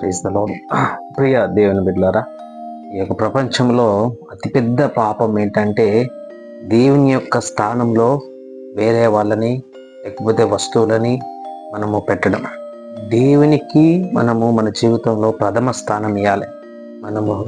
ప్రేస్తలో ప్రియ దేవుని బిడ్డలారా ఈ యొక్క ప్రపంచంలో అతిపెద్ద పాపం ఏంటంటే దేవుని యొక్క స్థానంలో వేరే వాళ్ళని లేకపోతే వస్తువులని మనము పెట్టడం. దేవునికి మనము మన జీవితంలో ప్రథమ స్థానం ఇవ్వాలి మనము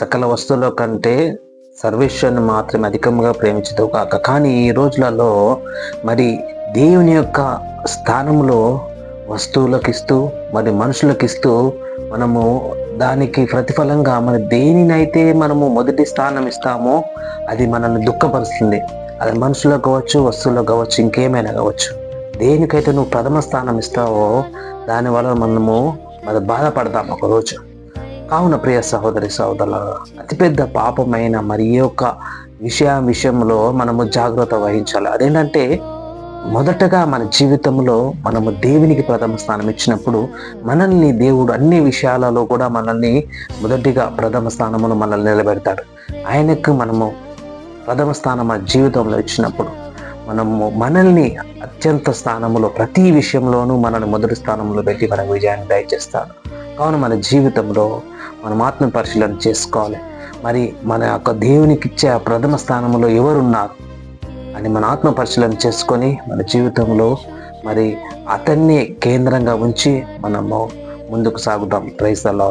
సకల వస్తువుల కంటే సర్వేశ్వరుని మాత్రమే అధికంగా ప్రేమించదు కాక. కానీ ఈ రోజులలో మరి దేవుని యొక్క స్థానంలో వస్తువులకు ఇస్తూ మరి మనుషులకు ఇస్తూ మనము దానికి ప్రతిఫలంగా మన దేనినైతే మనము మొదటి స్థానం ఇస్తామో అది మనల్ని దుఃఖపరుస్తుంది. అది మనుషులకు కావచ్చు వస్తువులకు కావచ్చు ఇంకేమైనా కావచ్చు. దేనికైతే నువ్వు ప్రథమ స్థానం ఇస్తావో దానివల్ల మనము మరి బాధపడతాం ఒకరోజు. కావున ప్రియ సహోదరి సహోదరుల అతిపెద్ద పాపమైన మరి ఈ యొక్క విషయ విషయంలో మనము జాగ్రత్త వహించాలి. అదేంటంటే మొదటగా మన జీవితంలో మనము దేవునికి ప్రథమ స్థానం ఇచ్చినప్పుడు మనల్ని దేవుడు అన్ని విషయాలలో కూడా మనల్ని మొదటిగా ప్రథమ స్థానమును మనల్ని నిలబెడతాడు. ఆయనకు మనము ప్రథమ స్థానం మన జీవితంలో ఇచ్చినప్పుడు మనము మనల్ని అత్యంత స్థానంలో ప్రతి విషయంలోనూ మనల్ని మొదటి స్థానంలో పెట్టి మన విజయాన్ని దయచేస్తాడు. కావున మన జీవితంలో మనం ఆత్మ పరిశీలన చేసుకోవాలి. మరి మన యొక్క దేవునికి ఇచ్చే ఆ ప్రథమ స్థానంలో ఎవరున్నారు? అని మన ఆత్మ పరిశీలన చేసుకొని మన జీవితంలో మరి అతన్ని కేంద్రంగా ఉంచి మనము ముందుకు సాగుదాం. ప్రైజ్ అలా